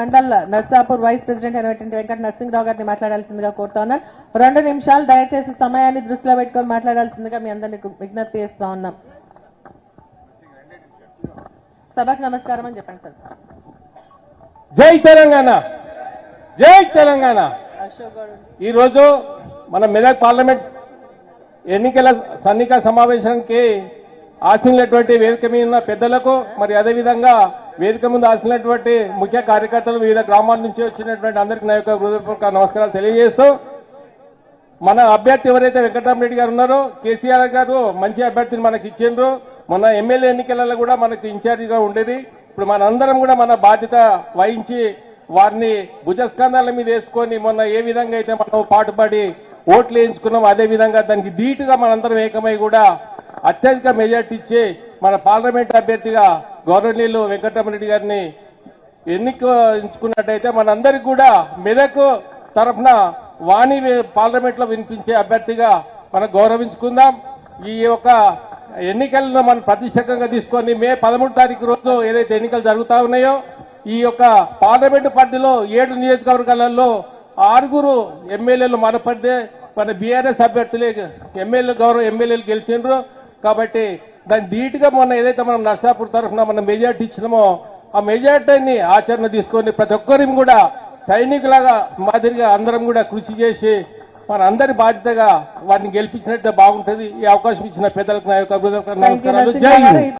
Mandal Narsapur vice president అయినటువంటి వెంకట నరసింహరావు గారిని మాట్లాడాల్సిందిగా కోరుతా ఉన్నాను రెండు నిమిషాలు దయచేసి సమయాన్ని దృష్టిలో పెట్టుకొని మాట్లాడాల్సిందిగా మీ అందరినీ విజ్ఞప్తి చేస్తా ఉన్నాం. సభకు నమస్కారం అని చెప్పండి సార్. జై తెలంగాణ! జై తెలంగాణ! ఈ రోజు మన మెదక్ పార్లమెంట్ ఎన్నికల సన్నిక సమావేశానికి ఆశించినటువంటి వేదిక మీద ఉన్న పెద్దలకు మరి అదేవిధంగా వేదిక ముందు ఆసినటువంటి ముఖ్య కార్యకర్తలు వివిధ గ్రామాల నుంచి వచ్చినటువంటి అందరికీ నా యొక్క హృదయపూర్వక నమస్కారాలు తెలియజేస్తూ మన అభ్యర్థి ఎవరైతే వెంకటరామరెడ్డి గారు ఉన్నారో కేసీఆర్ గారు మంచి అభ్యర్థిని మనకి ఇచ్చిండ్రు. మన ఎమ్మెల్యే ఎన్నికలలో కూడా మనకి ఇన్ఛార్జిగా ఉండేది. ఇప్పుడు మనందరం కూడా మన బాధ్యత వహించి వారిని భుజస్కంధాల మీద వేసుకొని మొన్న ఏ విధంగా అయితే మనం పాటుపడి ఓట్లు వేయించుకున్నాం అదే విధంగా దానికి ధీటుగా మనందరం ఏకమై కూడా అత్యధిక మెజార్టీ ఇచ్చి మన పార్లమెంట్ అభ్యర్థిగా గౌరవనీయులు వెంకటరామరెడ్డి గారిని ఎన్నికయించుకున్నట్టయితే మనందరికి కూడా మెదక్ తరఫున వాణి పార్లమెంట్లో వినిపించే అభ్యర్థిగా మనం గౌరవించుకుందాం. ఈ యొక్క ఎన్నికలను మనం ప్రతిష్టకంగా తీసుకొని మే పదమూడు తారీఖు రోజు ఏదైతే ఎన్నికలు జరుగుతా ఉన్నాయో ఈ యొక్క పార్లమెంటు పరిధిలో ఏడు నియోజకవర్గాలలో ఆరుగురు ఎమ్మెల్యేలు మన పరిధి మన బీఆర్ఎస్ అభ్యర్థులే ఎమ్మెల్యే గౌరవ ఎమ్మెల్యేలు గెలిచిండ్రు. కాబట్టి దాని ధీటుగా మొన్న ఏదైతే మనం నర్సాపూర్ తరఫున మనం మెజార్టీ ఇచ్చినామో ఆ మెజార్టీని ఆచరణ తీసుకొని ప్రతి ఒక్కరిని కూడా సైనికులాగా మాదిరిగా అందరం కూడా కృషి చేసి మన అందరి బాధ్యతగా వారిని గెలిపించినట్టు బాగుంటుంది. ఈ అవకాశం ఇచ్చిన పెద్దలకు నా యొక్క నమస్కారాలు. జై